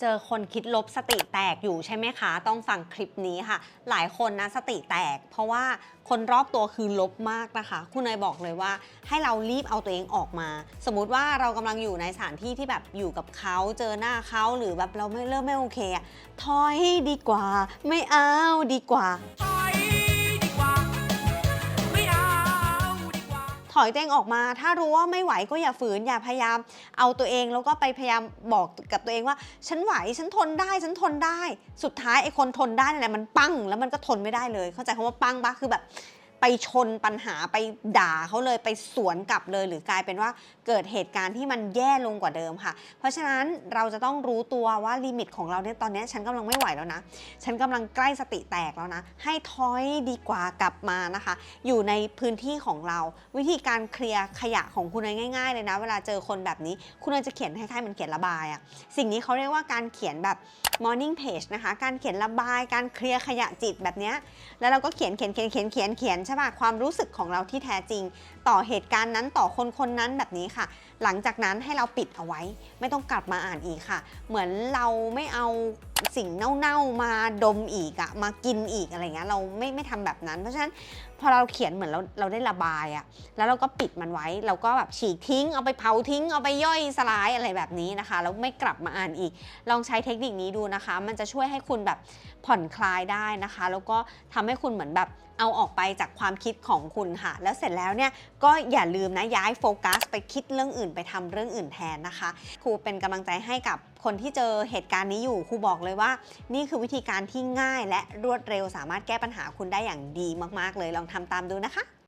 เจอคนคิดลบสติแตกอยู่ใช่ไหมคะ ต้องฟังคลิปนี้ค่ะ หลายคนนะสติแตก เพราะว่าคนรอบตัวคือลบมากนะคะ คุณนายบอกเลยว่า ให้เรารีบเอาตัวเองออกมา สมมุติว่าเรากำลังอยู่ในสถานที่ที่แบบอยู่กับเขาเจอหน้าเขาหรือแบบเราไม่เริ่มไม่โอเคอะถอยดีกว่า ไม่เอาดีกว่า อยตัวเองออกมา ถ้ารู้ว่าไม่ไหวก็อย่าฝืน อย่าพยายามเอาตัวเอง แล้วก็ไปพยายามบอกกับตัวเองว่า ฉันไหวฉันทนได้ฉันทนได้ สุดท้ายไอ้คนทนได้นี่แหละมันปั้งแล้วมันก็ทนไม่ได้เลย เข้าใจคำว่าปั้งปะคือแบบ ชนปัญหาไปด่าเขาเลยไปสวนกลับเลย หรือกลายเป็นว่าเกิดเหตุการณ์ที่มันแย่ลงกว่าเดิมค่ะ เพราะฉะนั้นเราจะต้องรู้ตัวว่าลิมิตของเราเนี่ยตอนนี้ฉันกำลังไม่ไหวแล้วนะ ฉันกำลังใกล้สติแตกแล้วนะ ให้ถอยดีกว่ากลับมานะคะ อยู่ในพื้นที่ของเรา วิธีการเคลียร์ขยะของคุณเนยง่าย ๆ เลยนะ เวลาเจอคนแบบนี้ คุณเนยจะเขียนคล้ายๆมันเขียนระบายอะสิ่งนี้เขาเรียกว่าการเขียนแบบ morning page นะคะ การเขียนระบาย การเคลียร์ขยะจิตแบบนี้ แล้วเราก็เขียนเขียนเขียนเขียนเขียนเขียนใช่ป่ะความรู้สึกของเราที่แท้จริง ต่อเหตุการณ์นั้นต่อคนคนนั้นแบบนี้ค่ะ หลังจากนั้นให้เราปิดเอาไว้ ไม่ต้องกลับมาอ่านอีกค่ะ เหมือนเราไม่เอาสิ่งเน่าๆมาดมอีกอะมากินอีกอะไรเงี้ยเราไม่ไม่ทำแบบนั้น เพราะฉะนั้นพอเราเขียนเหมือนเราเราได้ระบายอะแล้วเราก็ปิดมันไว้ เราก็แบบฉีกทิ้ง เอาไปเผาทิ้ง เอาไปย่อยสลายอะไรแบบนี้นะคะแล้วไม่กลับมาอ่านอีก ลองใช้เทคนิคนี้ดูนะคะ มันจะช่วยให้คุณแบบผ่อนคลายได้นะคะ แล้วก็ทำให้คุณเหมือนแบบเอาออกไปจากความคิดของคุณค่ะ แล้วเสร็จแล้วเนี่ยก็อย่าลืมนะย้ายโฟกัส ไปคิดเรื่องอื่นไปทำเรื่องอื่นแทนนะคะ ครูเป็นกำลังใจให้กับ คนที่เจอเหตุการณ์นี้อยู่ครูบอกเลยว่า นี่คือวิธีการที่ง่ายและรวดเร็วสามารถแก้ปัญหาคุณได้อย่างดีมาก ๆ เลยลองทำตามดูนะคะ